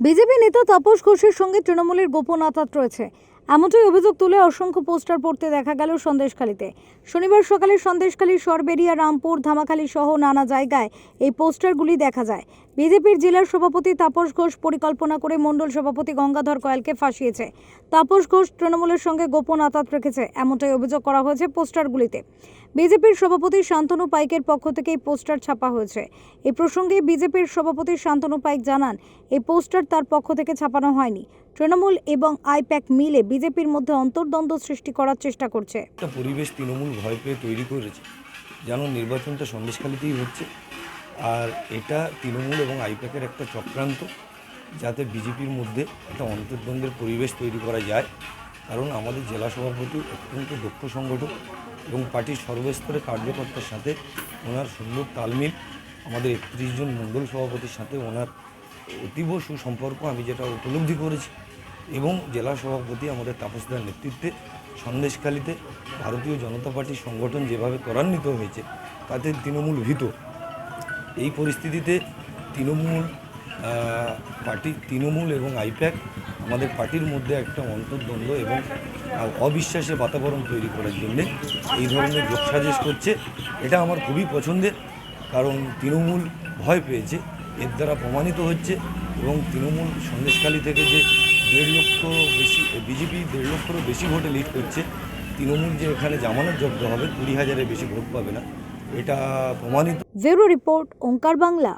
BJP নেতা তাপস ঘোষের সঙ্গে তৃণমূলের গোপন আতাত রয়েছে। এমনটাই অভিযোগ তুলে অসংখ্য পোস্টার পড়তে দেখা গেল সন্দেশখালীতে। শনিবার সকালে সন্দেশখালী সরবেরিয়া রামপুর, ধামাখালী সহ নানা জায়গায় এই পোস্টারগুলি দেখা যায়। বিজেপির জেলার সভাপতি তাপস ঘোষ পরিকল্পনা করে মণ্ডল সভাপতি গঙ্গাধর কয়ালকে ফাঁসিয়েছে। তাপস ঘোষ তৃণমূলের সঙ্গে গোপন আতাত রেখেছে, এমনটাই অভিযোগ করা হয়েছে পোস্টারগুলিতে। বিজেপির সভাপতি শান্তনু পাইকের পক্ষ থেকে এই পোস্টার ছাপা হয়েছে। এই প্রসঙ্গে বিজেপির সভাপতি শান্তনু পাইক জানান, এই পোস্টার তার পক্ষ থেকে ছাপানো হয়নি। তৃণমূল এবং আইপ্যাক মিলে বিজেপির মধ্যে অন্তর্দ্বন্দ্ব সৃষ্টি করার চেষ্টা করছে। একটা পরিবেশ তৃণমূল ভয় পেয়ে তৈরি করেছে, যেন নির্বাচনটা সন্দেশখালিতেই হচ্ছে। আর এটা তৃণমূল এবং আইপ্যাকের একটা চক্রান্ত, যাতে বিজেপির মধ্যে একটা অন্তর্দ্বন্দ্বের পরিবেশ তৈরি করা যায়। কারণ আমাদের জেলা সভাপতি অত্যন্ত দক্ষ সংগঠক এবং পার্টির সর্বস্তরের কার্যকর্তার সাথে ওনার সুন্দর তালমিল আমাদের একত্রিশ জন মণ্ডল সভাপতির সাথে ওনার অতীব সুসম্পর্ক আমি যেটা উপলব্ধি করেছি এবং জেলা সভাপতি আমাদের তাপসদার নেতৃত্বে সন্দেশখালীতে ভারতীয় জনতা পার্টির সংগঠন যেভাবে ত্বরান্বিত হয়েছে, তাতে তৃণমূল ভীত। এই পরিস্থিতিতে তৃণমূল পার্টি তৃণমূল এবং আইপ্যাক আমাদের পার্টির মধ্যে একটা অন্তর্দ্বন্দ্ব এবং অবিশ্বাসের বাতাবরণ তৈরি করার জন্যে এই ধরনের যোগসাজেশ করছে। এটা আমার খুবই পছন্দের, কারণ তৃণমূল ভয় পেয়েছে। এর দ্বারা প্রমাণিত হচ্ছে এবং তৃণমূল সন্দেশখালী থেকে যে দেড় লক্ষ বেশি বিজেপি দেড় লক্ষেরও বেশি ভোটে লিড করছে, তৃণমূল যে এখানে জামানত জব্দ হবে, কুড়ি হাজারের বেশি ভোট পাবে না, এটা প্রমাণিত। Zero report, Omkar Bangla.